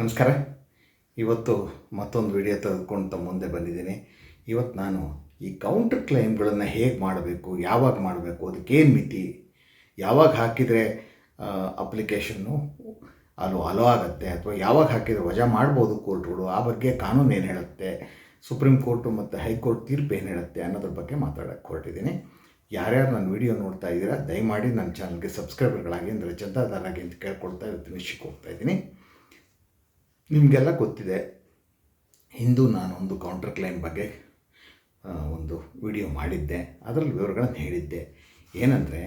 ನಮಸ್ಕಾರ. ಇವತ್ತು ಮತ್ತೊಂದು ವಿಡಿಯೋ ತೆಗೆದುಕೊಂಡು ತಮ್ಮ ಮುಂದೆ ಬಂದಿದ್ದೀನಿ. ಇವತ್ತು ನಾನು ಈ ಕೌಂಟರ್ ಕ್ಲೈಮ್ಗಳನ್ನು ಹೇಗೆ ಮಾಡಬೇಕು, ಯಾವಾಗ ಮಾಡಬೇಕು, ಅದಕ್ಕೇನು ಮಿತಿ, ಯಾವಾಗ ಹಾಕಿದರೆ ಅಪ್ಲಿಕೇಶನ್ನು ಅದು ಅಲೋ ಆಗುತ್ತೆ, ಅಥವಾ ಯಾವಾಗ ಹಾಕಿದರೆ ವಜಾ ಮಾಡ್ಬೋದು ಕೋರ್ಟ್ಗಳು ಆ ಬಗ್ಗೆ ಕಾನೂನು ಏನು ಹೇಳುತ್ತೆ ಸುಪ್ರೀಂ ಕೋರ್ಟು ಮತ್ತು ಹೈಕೋರ್ಟ್ ತೀರ್ಪು ಏನು ಹೇಳುತ್ತೆ ಅನ್ನೋದ್ರ ಬಗ್ಗೆ ಮಾತಾಡೋಕ್ಕೆ ಹೊರಟಿದ್ದೀನಿ. ಯಾರ್ಯಾರು ನನ್ನ ವಿಡಿಯೋ ನೋಡ್ತಾ ಇದ್ದೀರಾ, ದಯಮಾಡಿ ನನ್ನ ಚಾನಲ್ಗೆ ಸಬ್ಸ್ಕ್ರೈಬರ್ಗಳಾಗಿ ಅಂದರೆ ಚಂದಾದಾರಾಗಿ ಅಂತ ಕೇಳ್ಕೊಳ್ತಾ ಇವತ್ತು ವಿಷಯಕ್ಕೆ ಹೋಗ್ತಾ ಇದ್ದೀನಿ. ನಿಮಗೆಲ್ಲ ಗೊತ್ತಿದೆ ಹಿಂದೂ ಒಂದು ಕೌಂಟರ್ ಕ್ಲೈಮ್ ಬಗ್ಗೆ ಒಂದು ವಿಡಿಯೋ ಮಾಡಿದ್ದೆ. ಅದರಲ್ಲಿ ವಿವರಗಳನ್ನು ಹೇಳಿದ್ದೆ. ಏನಂದರೆ,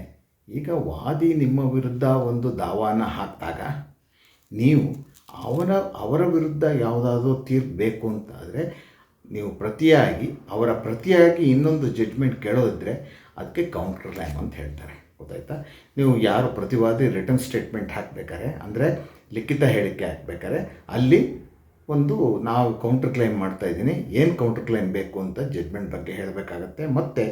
ಈಗ ವಾದಿ ನಿಮ್ಮ ವಿರುದ್ಧ ಒಂದು ದಾವಾನ ಹಾಕಿದಾಗ, ನೀವು ಅವರ ಅವರ ವಿರುದ್ಧ ಯಾವುದಾದ್ರೂ ತೀರ್ಪು ಬೇಕು ಅಂತಾದರೆ, ನೀವು ಪ್ರತಿಯಾಗಿ, ಅವರ ಪ್ರತಿಯಾಗಿ ಇನ್ನೊಂದು ಜಡ್ಜ್ಮೆಂಟ್ ಕೇಳೋದಿದ್ರೆ ಅದಕ್ಕೆ ಕೌಂಟರ್ ಕ್ಲೈಮ್ ಅಂತ ಹೇಳ್ತಾರೆ. ಗೊತ್ತಾಯ್ತಾ? ನೀವು ಯಾರು ಪ್ರತಿವಾದಿ ರಿಟರ್ನ್ ಸ್ಟೇಟ್ಮೆಂಟ್ ಹಾಕಬೇಕಾದ್ರೆ, ಅಂದರೆ ಲಿಖಿತ ಹೇಳಿಕೆ ಹಾಕ್ಬೇಕಾದ್ರೆ ಅಲ್ಲಿ ಒಂದು ನಾವು ಕೌಂಟರ್ ಕ್ಲೈಮ್ ಮಾಡ್ತಾ ಇದ್ದೀನಿ. ಏನು ಕೌಂಟರ್ ಕ್ಲೈಮ್ ಬೇಕು ಅಂತ ಜಡ್ಜ್ಮೆಂಟ್ ಬಗ್ಗೆ ಹೇಳಬೇಕಾಗತ್ತೆ. ಮತ್ತು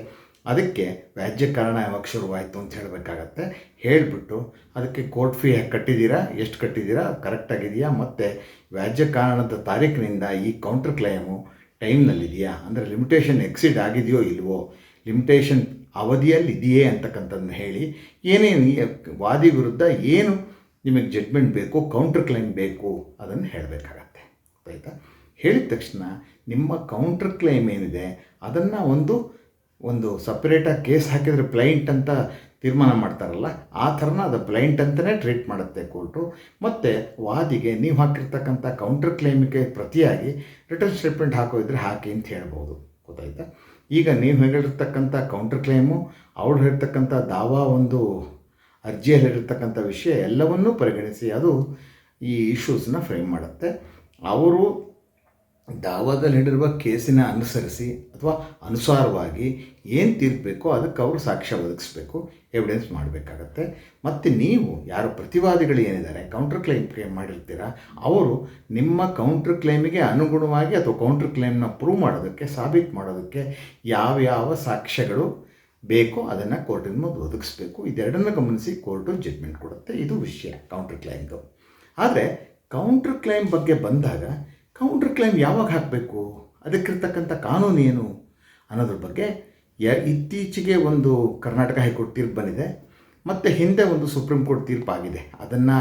ಅದಕ್ಕೆ ವ್ಯಾಜ್ಯ ಕಾರಣ ಯಾವಾಗ ಶುರುವಾಯಿತು ಅಂತ ಹೇಳಬೇಕಾಗತ್ತೆ. ಹೇಳಿಬಿಟ್ಟು ಅದಕ್ಕೆ ಕೋರ್ಟ್ ಫೀ ಕಟ್ಟಿದ್ದೀರಾ? ಎಷ್ಟು ಕಟ್ಟಿದ್ದೀರಾ? ಕರೆಕ್ಟಾಗಿದೆಯಾ ಮತ್ತು ವ್ಯಾಜ್ಯ ಕಾರಣದ ತಾರೀಕಿನಿಂದ ಈ ಕೌಂಟರ್ ಕ್ಲೈಮು ಟೈಮ್ನಲ್ಲಿದೆಯಾ? ಅಂದರೆ ಲಿಮಿಟೇಷನ್ ಎಕ್ಸಿಡ್ ಆಗಿದೆಯೋ ಇಲ್ವೋ? ಲಿಮಿಟೇಷನ್ ಅವಧಿಯಲ್ಲಿ ಇದೆಯೇ ಅಂತಕ್ಕಂಥದ್ದನ್ನ ಹೇಳಿ ಏನೇನು ವಾದಿ ವಿರುದ್ಧ ಏನು ನಿಮಗೆ ಜಡ್ಮೆಂಟ್ ಬೇಕು ಕೌಂಟರ್ ಕ್ಲೈಮ್ ಬೇಕು ಅದನ್ನು ಹೇಳಬೇಕಾಗತ್ತೆ. ಆಯಿತಾ? ಹೇಳಿದ ತಕ್ಷಣ ನಿಮ್ಮ ಕೌಂಟರ್ ಕ್ಲೈಮ್ ಏನಿದೆ ಅದನ್ನು ಒಂದು ಒಂದು ಸಪ್ರೇಟಾಗಿ ಕೇಸ್ ಹಾಕಿದರೆ ಪ್ಲೈಂಟ್ ಅಂತ ತೀರ್ಮಾನ ಮಾಡ್ತಾರಲ್ಲ, ಆ ಥರನ ಅದು ಪ್ಲೈಂಟ್ ಅಂತಲೇ ಟ್ರೀಟ್ ಮಾಡುತ್ತೆ ಕೋರ್ಟು ಮತ್ತು ವಾದಿಗೆ ನೀವು ಹಾಕಿರ್ತಕ್ಕಂಥ ಕೌಂಟರ್ ಕ್ಲೈಮಿಗೆ ಪ್ರತಿಯಾಗಿ ರಿಟರ್ನ್ ಸ್ಟೇಟ್ಮೆಂಟ್ ಹಾಕೋದಿದ್ರೆ ಹಾಕಿ ಅಂತ ಹೇಳ್ಬೋದು. ಗೊತ್ತಾಯ್ತಾ? ಈಗ ನೀವು ಹೇಳಿರ್ತಕ್ಕಂಥ ಕೌಂಟರ್ ಕ್ಲೈಮು ಅವ್ರು ಹೇಳ್ತಕ್ಕಂಥ ದಾವಾ ಒಂದು ಅರ್ಜಿಯಲ್ಲಿ ಹೇಳಿರ್ತಕ್ಕಂಥ ವಿಷಯ ಎಲ್ಲವನ್ನೂ ಪರಿಗಣಿಸಿ ಅದು ಈ ಇಶ್ಯೂಸನ್ನ ಫ್ರೇಮ್ ಮಾಡುತ್ತೆ. ಅವರು ದಾವಾದಲ್ಲಿ ಹಿಡಿರುವ ಕೇಸಿನ ಅನುಸರಿಸಿ ಅಥವಾ ಅನುಸಾರವಾಗಿ ಏನು ತೀರ್ಪಬೇಕೋ ಅದಕ್ಕೆ ಅವರು ಸಾಕ್ಷ್ಯ ಒದಗಿಸ್ಬೇಕು ಎವಿಡೆನ್ಸ್ ಮಾಡಬೇಕಾಗತ್ತೆ. ಮತ್ತು ನೀವು ಯಾರು ಪ್ರತಿವಾದಿಗಳು ಏನಿದ್ದಾರೆ ಕೌಂಟರ್ ಕ್ಲೈಮ್ ಕ್ಲೇಮ್ ಮಾಡಿರ್ತೀರ, ಅವರು ನಿಮ್ಮ ಕೌಂಟರ್ ಕ್ಲೇಮಿಗೆ ಅನುಗುಣವಾಗಿ ಅಥವಾ ಕೌಂಟರ್ ಕ್ಲೇಮ್ನ ಪ್ರೂವ್ ಮಾಡೋದಕ್ಕೆ, ಸಾಬೀತು ಮಾಡೋದಕ್ಕೆ ಯಾವ್ಯಾವ ಸಾಕ್ಷ್ಯಗಳು ಬೇಕೋ ಅದನ್ನು ಕೋರ್ಟಿನ ಮುಂದೆ ಒದಗಿಸ್ಬೇಕು. ಇದೆರಡನ್ನು ಗಮನಿಸಿ ಕೋರ್ಟು ಜಡ್ಮೆಂಟ್ ಕೊಡುತ್ತೆ. ಇದು ವಿಷಯ ಕೌಂಟರ್ ಕ್ಲೈಮ್ದು ಆದರೆ ಕೌಂಟರ್ ಕ್ಲೈಮ್ ಬಗ್ಗೆ ಬಂದಾಗ ಕೌಂಟರ್ ಕ್ಲೈಮ್ ಯಾವಾಗ ಹಾಕಬೇಕು? ಅದಕ್ಕಿರ್ತಕ್ಕಂಥ ಕಾನೂನು ಏನು? ಅನ್ನೋದ್ರ ಬಗ್ಗೆ ಯ, ಇತ್ತೀಚೆಗೆ ಒಂದು ಕರ್ನಾಟಕ ಹೈಕೋರ್ಟ್ ತೀರ್ಪು ಬಂದಿದೆ. ಮತ್ತು ಹಿಂದೆ ಒಂದು ಸುಪ್ರೀಂ ಕೋರ್ಟ್ ತೀರ್ಪು ಆಗಿದೆ. ಅದನ್ನು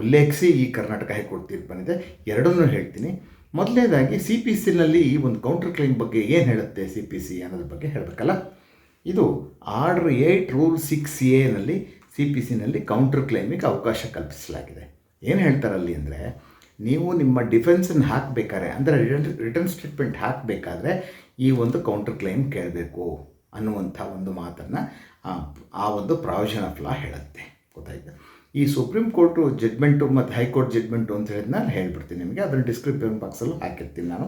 ಉಲ್ಲೇಖಿಸಿ ಈ ಕರ್ನಾಟಕ ಹೈಕೋರ್ಟ್ ತೀರ್ಪು ಬಂದಿದೆ. ಎರಡನ್ನೂ ಹೇಳ್ತೀನಿ. ಮೊದಲನೇದಾಗಿ ಸಿ ಪಿ ಸಿನಲ್ಲಿ ಈ ಒಂದು ಕೌಂಟರ್ ಕ್ಲೈಮ್ ಬಗ್ಗೆ ಏನು ಹೇಳುತ್ತೆ ಸಿ ಪಿ ಸಿ ಅನ್ನೋದ್ರ ಬಗ್ಗೆ ಹೇಳಬೇಕಲ್ಲ? ಇದು ಆರ್ಡರ್ ಏಯ್ಟ್ ರೂಲ್ ಸಿಕ್ಸ್ ಎನಲ್ಲಿ ಸಿ ಪಿ ಸಿನಲ್ಲಿ ಕೌಂಟರ್ ಕ್ಲೈಮಿಗೆ ಅವಕಾಶ ಕಲ್ಪಿಸಲಾಗಿದೆ. ಏನು ಹೇಳ್ತಾರಲ್ಲಿ ಅಂದರೆ, ನೀವು ನಿಮ್ಮ ಡಿಫೆನ್ಸನ್ನು ಹಾಕಬೇಕಾದ್ರೆ, ಅಂದರೆ ರಿಟರ್ನ್ ರಿಟರ್ನ್ ಸ್ಟೇಟ್ಮೆಂಟ್ ಹಾಕಬೇಕಾದ್ರೆ ಈ ಒಂದು ಕೌಂಟರ್ ಕ್ಲೈಮ್ ಕೇಳಬೇಕು ಅನ್ನುವಂಥ ಒಂದು ಮಾತನ್ನು ಆ ಒಂದು ಪ್ರಾವಿಷನ್ ಆಫ್ ಲಾ ಹೇಳುತ್ತೆ. ಗೊತ್ತಾಯ್ತು? ಈ ಸುಪ್ರೀಂ ಕೋರ್ಟು ಜಡ್ಮೆಂಟು ಮತ್ತು ಹೈಕೋರ್ಟ್ ಜಡ್ಮೆಂಟು ಅಂತ ಹೇಳಿದ ನಾನು ಹೇಳ್ಬಿಡ್ತೀನಿ ನಿಮಗೆ. ಅದರ ಡಿಸ್ಕ್ರಿಪ್ಷನ್ ಬಾಕ್ಸಲ್ಲೂ ಹಾಕಿರ್ತೀನಿ ನಾನು.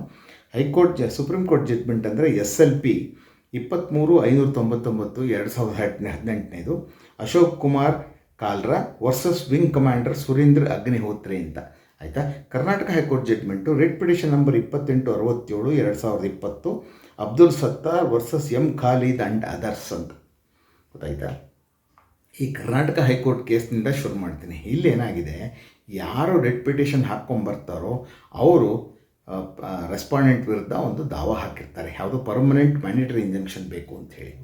ಹೈಕೋರ್ಟ್ ಜ ಸುಪ್ರೀಂ ಕೋರ್ಟ್ ಜಡ್ಮೆಂಟ್ ಅಂದರೆ ಎಸ್ ಎಲ್ ಪಿ ಇಪ್ಪತ್ತ್ಮೂರು ಐನೂರ ತೊಂಬತ್ತೊಂಬತ್ತು ಎರಡು ಸಾವಿರದ ಹದಿನೆ ಹದಿನೆಂಟನೇದು Ashok Kumar Kalra versus wing commander Surendra Agnihotri ಅಂತ. ಆಯಿತಾ? Karnataka high court judgment writ petition number ಇಪ್ಪತ್ತೆಂಟು, ಅರವತ್ತೇಳು, ಎರಡು ಸಾವಿರದ ಇಪ್ಪತ್ತು, Abdul Sattar versus M Khalid and others ಅಂತ. ಗೊತ್ತಾಯ್ತಾ? ಈ ಕರ್ನಾಟಕ ಹೈಕೋರ್ಟ್ ಕೇಸ್ನಿಂದ ಶುರು ಮಾಡ್ತೀನಿ. ಇಲ್ಲೇನಾಗಿದೆ? ಯಾರು ರೆಡ್ ಪಿಟಿಷನ್ ಹಾಕ್ಕೊಂಬರ್ತಾರೋ, ಅವರು ರೆಸ್ಪಾಂಡೆಂಟ್ ವಿರುದ್ಧ ಒಂದು ದಾವ ಹಾಕಿರ್ತಾರೆ. ಯಾವುದು ಪರ್ಮನೆಂಟ್ ಮ್ಯಾಂಡೇಟರಿ ಇಂಜೆಕ್ಷನ್ ಬೇಕು ಅಂತ ಹೇಳಿ.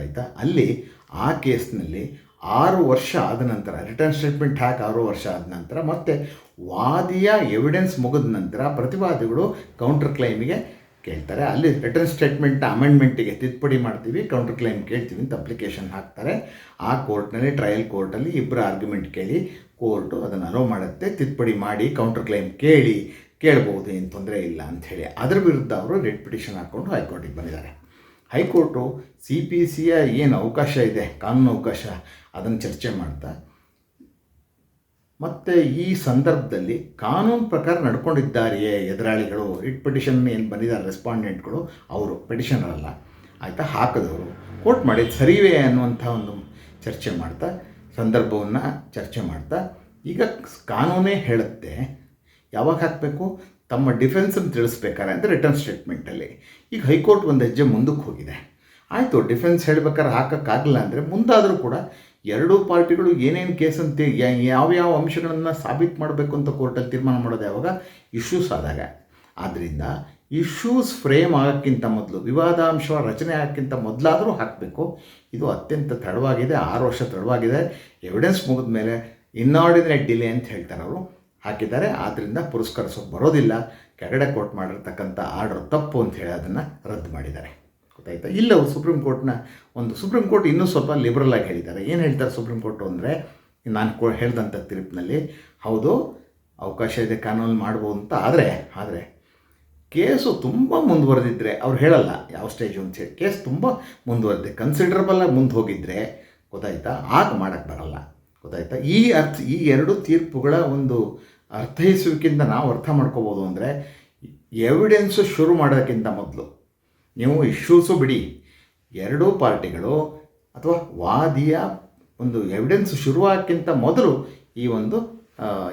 ಆಯಿತಾ ಅಲ್ಲಿ ಆ ಕೇಸ್ನಲ್ಲಿ ಆರು ವರ್ಷ ಆದ ನಂತರ ರಿಟರ್ನ್ ಸ್ಟೇಟ್ಮೆಂಟ್ ಹಾಕಿ ಆರು ವರ್ಷ ಆದ ನಂತರ ಮತ್ತು ವಾದಿಯ ಎವಿಡೆನ್ಸ್ ಮುಗಿದ ನಂತರ ಪ್ರತಿವಾದಿಗಳು ಕೌಂಟರ್ ಕ್ಲೈಮಿಗೆ ಕೇಳ್ತಾರೆ. ಅಲ್ಲಿ ರಿಟರ್ನ್ ಸ್ಟೇಟ್ಮೆಂಟ್ನ ಅಮೆಂಡ್ಮೆಂಟಿಗೆ ತಿದ್ದುಪಡಿ ಮಾಡ್ತೀವಿ ಕೌಂಟರ್ ಕ್ಲೈಮ್ ಕೇಳ್ತೀವಿ ಅಂತ ಅಪ್ಲಿಕೇಶನ್ ಹಾಕ್ತಾರೆ. ಆ ಕೋರ್ಟ್ನಲ್ಲಿ ಟ್ರಯಲ್ ಕೋರ್ಟಲ್ಲಿ ಇಬ್ಬರು ಆರ್ಗ್ಯುಮೆಂಟ್ ಕೇಳಿ ಕೋರ್ಟು ಅದನ್ನು ಅಲೋ ಮಾಡುತ್ತೆ, ತಿದ್ದುಪಡಿ ಮಾಡಿ ಕೌಂಟರ್ ಕ್ಲೈಮ್ ಕೇಳಿ ಕೇಳ್ಬೋದು, ಏನು ತೊಂದರೆ ಇಲ್ಲ ಅಂಥೇಳಿ ಅದರ ವಿರುದ್ಧ ಅವರು ರೆಡ್ ಪಿಟಿಷನ್ ಹಾಕ್ಕೊಂಡು ಹೈಕೋರ್ಟಿಗೆ ಬಂದಿದ್ದಾರೆ. ಹೈಕೋರ್ಟು ಸಿ ಪಿ ಸಿಯ ಏನು ಅವಕಾಶ ಇದೆ, ಕಾನೂನು ಅವಕಾಶ, ಅದನ್ನು ಚರ್ಚೆ ಮಾಡ್ತಾ, ಮತ್ತು ಈ ಸಂದರ್ಭದಲ್ಲಿ ಕಾನೂನು ಪ್ರಕಾರ ನಡ್ಕೊಂಡಿದ್ದಾರೆಯೇ ಎದುರಾಳಿಗಳು? ರಿಟ್ ಪಿಟಿಷನ್ ಏನು ಬಂದಿದ್ದಾರೆ, ರೆಸ್ಪಾಂಡೆಂಟ್ಗಳು? ಅವರು ಪಿಟಿಷನರಲ್ಲ ಆಯಿತಾ, ಹಾಕಿದವರು. ಕೋರ್ಟ್ ಮಾಡಿದ್ದು ಸರಿವೇ ಅನ್ನುವಂಥ ಒಂದು ಚರ್ಚೆ ಮಾಡ್ತಾ, ಸಂದರ್ಭವನ್ನು ಚರ್ಚೆ ಮಾಡ್ತಾ, ಈಗ ಕಾನೂನೇ ಹೇಳುತ್ತೆ ಯಾವಾಗ ಹಾಕಬೇಕು? ತಮ್ಮ ಡಿಫೆನ್ಸನ್ನು ತಿಳಿಸ್ಬೇಕಾರೆ ಅಂದರೆ ರಿಟರ್ನ್ ಸ್ಟೇಟ್ಮೆಂಟಲ್ಲಿ ಈಗ ಹೈಕೋರ್ಟ್ ಒಂದು ಹೆಜ್ಜೆ ಮುಂದಕ್ಕೆ ಹೋಗಿದೆ. ಆಯಿತು ಡಿಫೆನ್ಸ್ ಹೇಳ್ಬೇಕಾದ್ರೆ ಹಾಕೋಕ್ಕಾಗಲ್ಲ ಅಂದರೆ ಮುಂದಾದರೂ ಕೂಡ ಎರಡೂ ಪಾರ್ಟಿಗಳು ಏನೇನು ಕೇಸ್ ಅಂತ ಯಾ- ಯಾವ್ಯಾವ ಅಂಶಗಳನ್ನು ಸಾಬೀತು ಮಾಡಬೇಕು ಅಂತ ಕೋರ್ಟಲ್ಲಿ ತೀರ್ಮಾನ ಮಾಡೋದು ಯಾವಾಗ ಇಶ್ಯೂಸ್ ಆದಾಗ. ಆದ್ದರಿಂದ ಇಶ್ಯೂಸ್ ಫ್ರೇಮ್ ಆಗೋಕ್ಕಿಂತ ಮೊದಲು ವಿವಾದಾಂಶ ರಚನೆ ಆಗೋಕ್ಕಿಂತ ಮೊದಲಾದರೂ ಹಾಕಬೇಕು. ಇದು ಅತ್ಯಂತ ತಡವಾಗಿದೆ, ಆರು ವರ್ಷ ತಡವಾಗಿದೆ. ಎವಿಡೆನ್ಸ್ ಮುಗಿದ ಮೇಲೆ ಇನ್ನಾರ್ಡಿನೇಟ್ ಡಿಲೇ ಅಂತ ಹೇಳ್ತಾರೆ ಅವರು. ಹಾಕಿದ್ದಾರೆ. ಆದ್ದರಿಂದ ಪುರಸ್ಕರಿಸೋಕೆ ಬರೋದಿಲ್ಲ. ಕೆಳಗಡೆ ಕೋರ್ಟ್ ಮಾಡಿರ್ತಕ್ಕಂಥ ಆರ್ಡರ್ ತಪ್ಪು ಅಂತ ಹೇಳಿ ಅದನ್ನು ರದ್ದು ಮಾಡಿದ್ದಾರೆ. ಗೊತ್ತಾಯ್ತಾ? ಇಲ್ಲ ಸುಪ್ರೀಂ ಕೋರ್ಟ್ನ ಒಂದು ಸುಪ್ರೀಂ ಕೋರ್ಟ್ ಇನ್ನೂ ಸ್ವಲ್ಪ ಲಿಬರಲ್ ಆಗಿ ಹೇಳಿದ್ದಾರೆ. ಏನು ಹೇಳ್ತಾರೆ ಸುಪ್ರೀಂ ಕೋರ್ಟ್ ಅಂದರೆ, ನಾನು ಕೋ ಹೇಳಿದಂಥ ತೀರ್ಪಿನಲ್ಲಿ, ಹೌದು, ಅವಕಾಶ ಇದೆ ಕಾನೂನು ಮಾಡ್ಬೋದು ಅಂತ. ಆದರೆ ಆದರೆ, ಕೇಸು ತುಂಬ ಮುಂದುವರೆದಿದ್ದರೆ ಅವ್ರು ಹೇಳಲ್ಲ ಯಾವ ಸ್ಟೇಜು ಅಂತ ಹೇಳಿ. ಕೇಸ್ ತುಂಬ ಮುಂದುವರೆದಿದೆ. ಕನ್ಸಿಡರಬಲ್ ಆಗಿ ಮುಂದೆ ಹೋಗಿದ್ದರೆ ಗೊತ್ತಾಯ್ತಾ? ಆಗ ಮಾಡೋಕ್ಕೆ ಬರಲ್ಲ. ಗೊತ್ತಾಯ್ತಾ? ಈ ಅರ್ಥ, ಈ ಎರಡು ತೀರ್ಪುಗಳ ಒಂದು ಅರ್ಥೈಸುವಿಕೆಯಿಂದ ನಾವು ಅರ್ಥ ಮಾಡ್ಕೋಬೋದು ಅಂದರೆ ಎವಿಡೆನ್ಸು ಶುರು ಮಾಡೋಕ್ಕಿಂತ ಮೊದಲು ನೀವು ಇಶ್ಯೂಸು ಬಿಡಿ. ಎರಡೂ ಪಾರ್ಟಿಗಳು ಅಥವಾ ವಾದಿಯ ಒಂದು ಎವಿಡೆನ್ಸ್ ಶುರುವಾಗಕ್ಕಿಂತ ಮೊದಲು ಈ ಒಂದು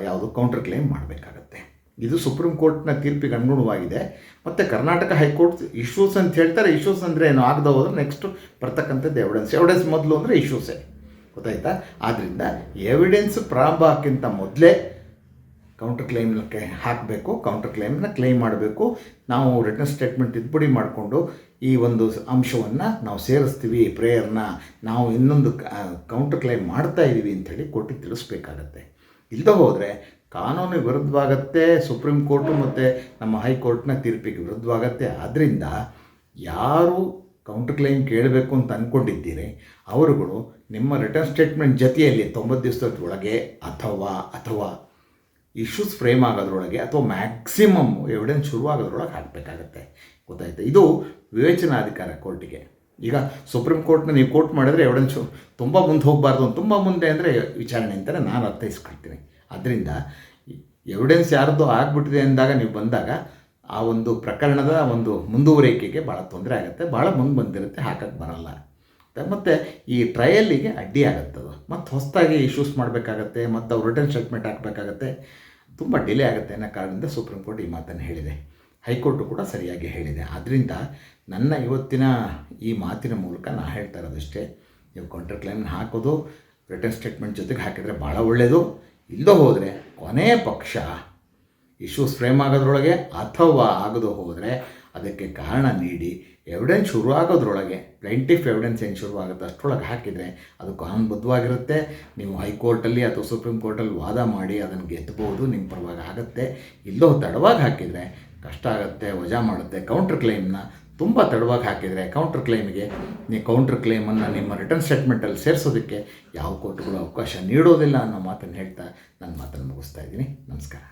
ಯಾವುದು ಕೌಂಟರ್ ಕ್ಲೇಮ್ ಮಾಡಬೇಕಾಗತ್ತೆ. ಇದು ಸುಪ್ರೀಂ ಕೋರ್ಟ್ನ ತೀರ್ಪಿಗೆ ಅನುಗುಣವಾಗಿದೆ. ಮತ್ತು ಕರ್ನಾಟಕ ಹೈಕೋರ್ಟ್ ಇಶ್ಯೂಸ್ ಅಂತ ಹೇಳ್ತಾರೆ. ಇಶ್ಯೂಸ್ ಅಂದರೆ ಏನು? ಆಗದ ಹೋದ್ರೆ ನೆಕ್ಸ್ಟ್ ಬರ್ತಕ್ಕಂಥದ್ದು ಎವಿಡೆನ್ಸ್ ಎವಿಡೆನ್ಸ್ ಮೊದಲು ಅಂದರೆ ಇಶ್ಯೂಸೇ ಗೊತ್ತಾಯ್ತಾ? ಆದ್ದರಿಂದ ಎವಿಡೆನ್ಸ್ ಪ್ರಾರಂಭ ಆಗಕ್ಕಿಂತ ಮೊದಲೇ ಕೌಂಟರ್ ಕ್ಲೈಮ್ಗೆ ಹಾಕಬೇಕು ಕೌಂಟರ್ ಕ್ಲೈಮ್ನ ಕ್ಲೈಮ್ ಮಾಡಬೇಕು. ನಾವು ರಿಟರ್ನ್ ಸ್ಟೇಟ್ಮೆಂಟ್ ತಿದ್ದುಪಡಿ ಮಾಡಿಕೊಂಡು ಈ ಒಂದು ಅಂಶವನ್ನು ನಾವು ಸೇರಿಸ್ತೀವಿ ಪ್ರೇಯರ್ನ ನಾವು ಇನ್ನೊಂದು ಕೌಂಟರ್ ಕ್ಲೈಮ್ ಮಾಡ್ತಾ ಇದ್ದೀವಿ ಅಂಥೇಳಿ ಕೋರ್ಟಿಗೆ ತಿಳಿಸ್ಬೇಕಾಗತ್ತೆ. ಇಲ್ಲದೆ ಹೋದರೆ ಕಾನೂನು ವಿರುದ್ಧವಾಗತ್ತೆ, ಸುಪ್ರೀಂ ಕೋರ್ಟು ಮತ್ತು ನಮ್ಮ ಹೈಕೋರ್ಟ್ನ ತೀರ್ಪಿಗೆ ವಿರುದ್ಧವಾಗತ್ತೆ. ಆದ್ದರಿಂದ ಯಾರು ಕೌಂಟರ್ ಕ್ಲೈಮ್ ಕೇಳಬೇಕು ಅಂತ ಅಂದ್ಕೊಂಡಿದ್ದೀರಿ ಅವರುಗಳು ನಿಮ್ಮ ರಿಟರ್ನ್ ಸ್ಟೇಟ್ಮೆಂಟ್ ಜೊತೆಯಲ್ಲಿ ತೊಂಬತ್ತು ದಿವಸದ ಒಳಗೆ ಅಥವಾ ಅಥವಾ ಇಶ್ಯೂಸ್ ಫ್ರೇಮ್ ಆಗೋದ್ರೊಳಗೆ ಅಥವಾ ಮ್ಯಾಕ್ಸಿಮಮ್ ಎವಿಡೆನ್ಸ್ ಶುರುವಾಗೋದ್ರೊಳಗೆ ಹಾಕಬೇಕಾಗತ್ತೆ. ಗೊತ್ತಾಯ್ತು? ಇದು ವಿವೇಚನಾಧಿಕಾರ ಕೋರ್ಟಿಗೆ. ಈಗ ಸುಪ್ರೀಂ ಕೋರ್ಟ್ನ ನೀವು ಕೋರ್ಟ್ ಮಾಡಿದ್ರೆ ಎವಿಡೆನ್ಸು ತುಂಬ ಮುಂದೆ ಹೋಗಬಾರ್ದು ತುಂಬ ಮುಂದೆ ಅಂದರೆ ವಿಚಾರಣೆ ಅಂತಲೇ ನಾನು ಅರ್ಥೈಸ್ಕೊಳ್ತೀನಿ. ಅದರಿಂದ ಎವಿಡೆನ್ಸ್ ಯಾರದ್ದು ಆಗಿಬಿಟ್ಟಿದೆ ಅಂದಾಗ ನೀವು ಬಂದಾಗ ಆ ಒಂದು ಪ್ರಕರಣದ ಒಂದು ಮುಂದುವರಿಕೆಗೆ ಭಾಳ ತೊಂದರೆ ಆಗುತ್ತೆ ಭಾಳ ಮುಂದೆ ಬಂದಿರುತ್ತೆ, ಹಾಕಕ್ಕೆ ಬರಲ್ಲ. ಮತ್ತು ಈ ಟ್ರಯಲ್ಲಿಗೆ ಅಡ್ಡಿ ಆಗುತ್ತದು ಮತ್ತು ಹೊಸದಾಗಿ ಇಶ್ಯೂಸ್ ಮಾಡಬೇಕಾಗತ್ತೆ, ಮತ್ತು ಅವ್ರು ರಿಟರ್ನ್ ಸ್ಟೇಟ್ಮೆಂಟ್ ಹಾಕಬೇಕಾಗತ್ತೆ, ತುಂಬ ಡಿಲೇ ಆಗುತ್ತೆ ಅನ್ನೋ ಕಾರಣದಿಂದ ಸುಪ್ರೀಂ ಕೋರ್ಟ್ ಈ ಮಾತನ್ನು ಹೇಳಿದೆ. ಹೈಕೋರ್ಟು ಕೂಡ ಸರಿಯಾಗಿ ಹೇಳಿದೆ. ಆದ್ದರಿಂದ ನನ್ನ ಇವತ್ತಿನ ಈ ಮಾತಿನ ಮೂಲಕ ನಾನು ಹೇಳ್ತಾ ಇರೋದಷ್ಟೇ. ನೀವು ಕೌಂಟರ್ ಕ್ಲೈಮ್ನ ಹಾಕೋದು ರಿಟರ್ನ್ ಸ್ಟೇಟ್ಮೆಂಟ್ ಜೊತೆಗೆ ಹಾಕಿದರೆ ಭಾಳ ಒಳ್ಳೆಯದು ಇಲ್ಲದೋ ಹೋದರೆ ಕೊನೆಯ ಪಕ್ಷ ಇಶ್ಯೂಸ್ ಫ್ರೇಮ್ ಆಗೋದ್ರೊಳಗೆ ಅಥವಾ ಆಗದು ಹೋದರೆ ಅದಕ್ಕೆ ಕಾರಣ ನೀಡಿ ಎವಿಡೆನ್ಸ್ ಶುರುವಾಗೋದ್ರೊಳಗೆ ಪ್ಲೈಂಟಿಫ್ ಎವಿಡೆನ್ಸ್ ಏನು ಶುರುವಾಗುತ್ತೆ, ಅಷ್ಟರೊಳಗೆ ಹಾಕಿದರೆ ಅದು ಕಾನೂನುಬದ್ಧವಾಗಿರುತ್ತೆ ನೀವು ಹೈಕೋರ್ಟಲ್ಲಿ ಅಥವಾ ಸುಪ್ರೀಂ ಕೋರ್ಟಲ್ಲಿ ವಾದ ಮಾಡಿ ಅದನ್ನು ಗೆದ್ದಬಹುದು ನಿಮ್ಮ ಪರವಾಗಿ ಆಗುತ್ತೆ. ಇಲ್ಲೋ ತಡವಾಗಿ ಹಾಕಿದರೆ ಕಷ್ಟ ಆಗುತ್ತೆ, ವಜಾ ಮಾಡುತ್ತೆ. ಕೌಂಟರ್ ಕ್ಲೈಮ್ನ ತುಂಬ ತಡವಾಗಿ ಹಾಕಿದರೆ ಕೌಂಟರ್ ಕ್ಲೈಮ್ಗೆ ನೀವು ಕೌಂಟರ್ ಕ್ಲೈಮನ್ನು ನಿಮ್ಮ ರಿಟರ್ನ್ ಸ್ಟೇಟ್ಮೆಂಟಲ್ಲಿ ಸೇರಿಸೋದಕ್ಕೆ ಯಾವ ಕೋರ್ಟ್ಗಳು ಅವಕಾಶ ನೀಡೋದಿಲ್ಲ ಅನ್ನೋ ಮಾತನ್ನು ಹೇಳ್ತಾ, ನನ್ನ ಮಾತನ್ನು ಮುಗಿಸ್ತಾ ಇದ್ದೀನಿ. ನಮಸ್ಕಾರ.